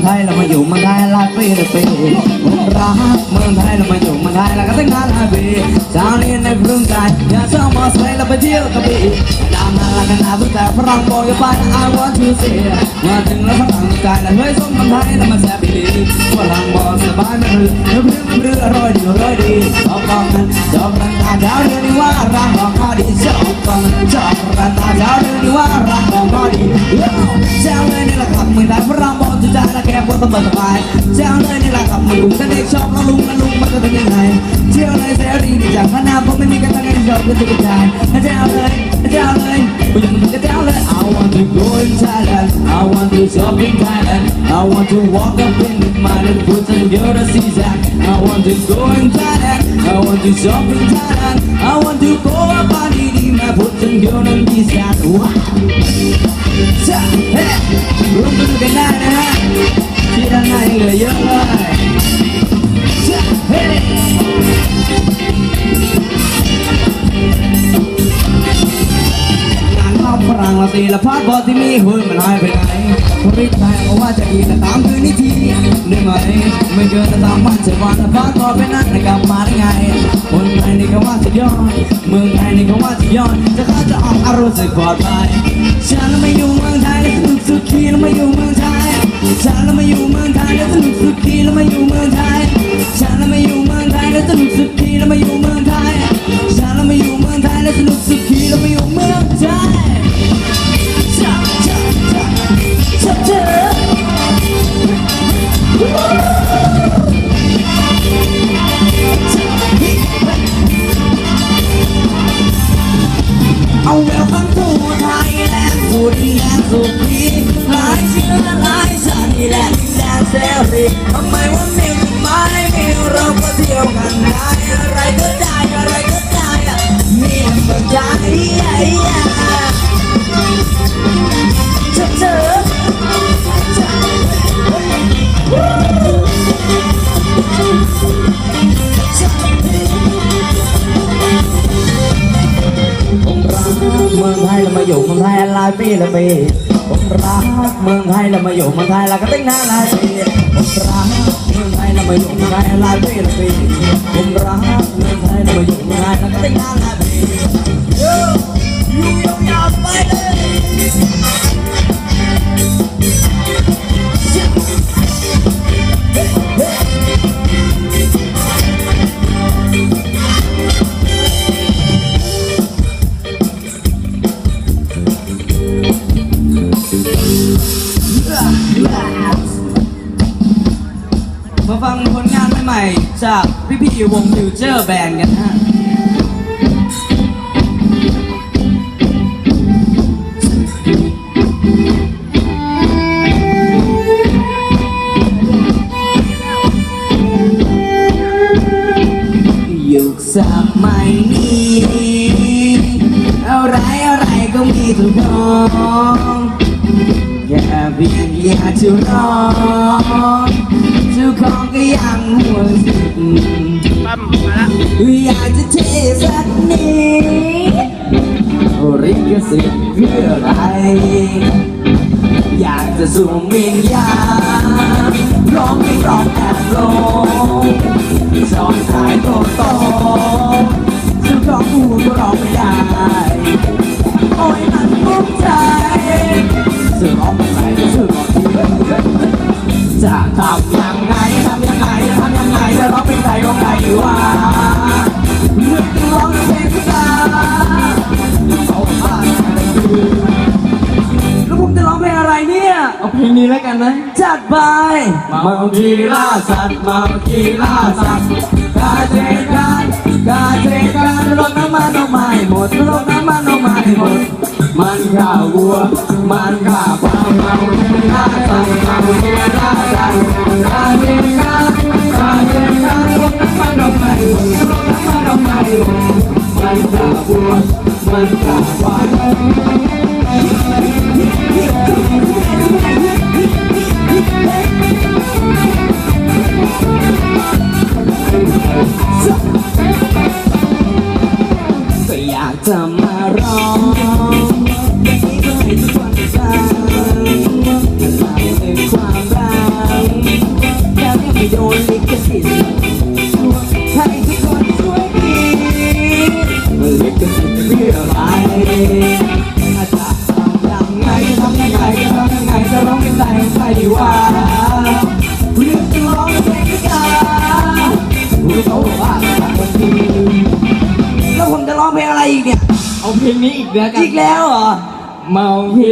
องไทยเรามาอยู่เมืองไทยหลายปีหลายปีรักเมืองไทยเรามาอยู่เมืองไทยแล้วก็แต่งงานหลายปีเช้านี้ในกรุงไทยอยากจะมาสวยเราไปเที่ยวกระบี่ดำนาละกันนาตั้งแต่ฝรั่งบอกอย่าไป I want to see มาถึงแล้วฝรั่งใจแล้วเฮ้ยส่งเมืองไทยแล้วมาแซ่บดีฝรั่งบอกสบายไม่รือเรือเรื่อเรืออร่อยดีอร่อยดีชอบกันชอบรันตาเช้าเรือนนี้ว่ารัง สบายสบายเจ้าเลยนี่แหละครับเมืองลุงแต่เด็กชอบแล้วลุงแล้วลุงมันจะเป็นยังไงเที่ยวเลยเสรีดีจากพนาผมไม่มีกันทั้งนั้นชอบก็จะกระจายเจ้าเลยเจ้าเลยกูยังมึงก็เจ้าเลย I want to go in Thailand I want to shop in Thailand I want to walk up in my little boots and you're the season I want to go in Thailand I want to shop in Thailand I want to go up on the my boots and you're the season wow จ้าเฮ้ร่วมกันกันได้นะฮะที่ด้านในเหลือเยอะเลยจ้าเฮ้งานเข้าฝรั่งละสีละพาดบอที่มีหุ่นมันหายไปไหนริกไทยก็ว่าจะดีแต่ตามคืนนี้ทีได้ไหมไม่เกินแต่ตามบ้านเสียวันพาดบอไปนั่นกลับมาได้ไงคนไทยนี่ก็ว่าจะย้อดเมืองไทยนี่ก็ว่าจะย้อดจะเข้าจะออกอารมณ์สึกปลอดภัย ฉันแล้วไม่อยู่เมืองไทยแล้วสนุกสุขีแล้วไม่อยู่เมืองไทยฉันแล้วไม่อยู่เมืองไทยแล้วสนุกสุขีแล้วไม่อยู่เมืองไทยฉันแล้วไม่อยู่เมืองไทยแล้วสนุกสุขีแล้วไม่อยู่เมืองไทยฉันแล้วไม่อยู่เมืองไทยแล้วสนุกสุขีแล้วไม่อยู่เมืองไทยจ้าจ้าจ้าจ้าจ้าเอาแววทั้ง สุขีหลายเชื้อหลายชาติแหลนด์แดนเสรีทำไมวันายปีละปีผมรักเมืองไทยแล้วมาอยู่เมืองไทยแล้วก็ตั้งนานหลายปีผมรักเมืองไทยแล้วมาอยู่เมืองไทยหลายปีละปีผมรักเมืองไทยแล้วมาอยู่เมืองไทยแล้วก็ตั้งนานหลายปี มาฟังผลงานใหม่ๆจากพี่ๆวงฟิวเจอร์แบนด์กันฮะยุคสมัยนี้อะไรอะไรก็มีทุกของแค่เพียง อยากจะร้องทุกของก็ยังห่วสิทธิ์ปั๊มมาละอยากจะเทสักนิดริกสิทธิ์คืออะไร อยากจะสูงมินยาร้องไม่ร้องแอบลงสอนสายโตโตซึ่งร้องพูก็ร้องไม่ได้ โอ้ยมันมุ่งใจซึ่งร้องไม่ไหว เอาเพลงนี้แล้วกันนะ จัดไปมังคีล่าสัตว์มังคีล่าสัตว์กาเจกันกาเจกันรถน้ำมันเอาไม้หมดรถน้ำมันเอาไม้หมด มันข่าวัว มันข่าควายมังคีล่าสัตว์มังคีล่าสั จะมาร้องไม่ให้ทุกวันงความรักแค่เพียงไม่โดน นี้อีกแล้วกันอีกแล้วเหรอ เมาเฮีย